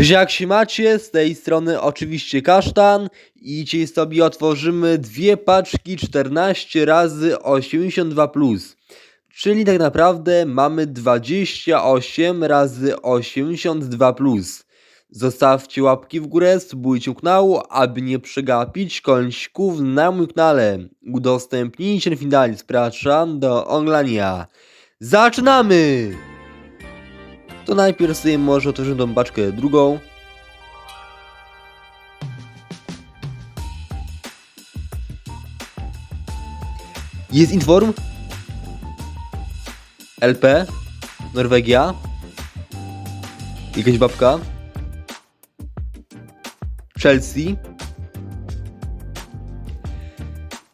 Cześć, jak się macie? Z tej strony oczywiście Kasztan i dzisiaj sobie otworzymy dwie paczki 14 razy 82+. Plus. Czyli tak naprawdę mamy 28 razy 82+. Plus. Zostawcie łapki w górę, subujcie kanał, aby nie przegapić kończyków na moim kanale. Udostępnijcie ten film, zapraszam do oglądania. Zaczynamy! To najpierw sobie może otworzymy tą paczkę drugą. Jest inform. LP. Norwegia. Jakaś babka. Chelsea.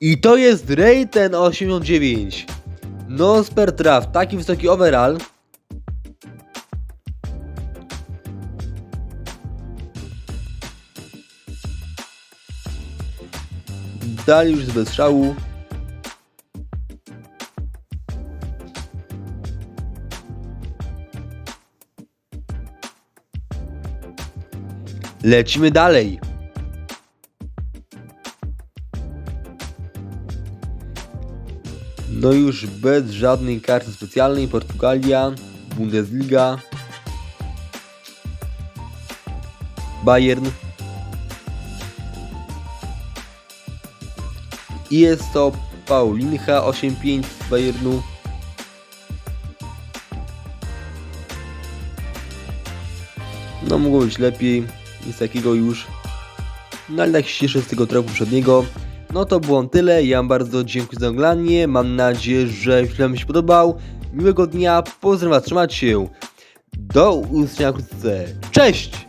I to jest Rayten 89. No traf, taki wysoki overall. Już bez szału. Lecimy dalej. No już bez żadnej karty specjalnej. Portugalia, Bundesliga, Bayern. I jest to Paulinha 8-5 z Bayernu. No mogło być lepiej, nic takiego już. No ale tak się cieszę z tego trochę poprzedniego. No to było tyle, ja bardzo dziękuję za oglądanie, mam nadzieję, że film się podobał. Miłego dnia, pozdrawiam trzymajcie się. Do usłyszenia wkrótce, cześć!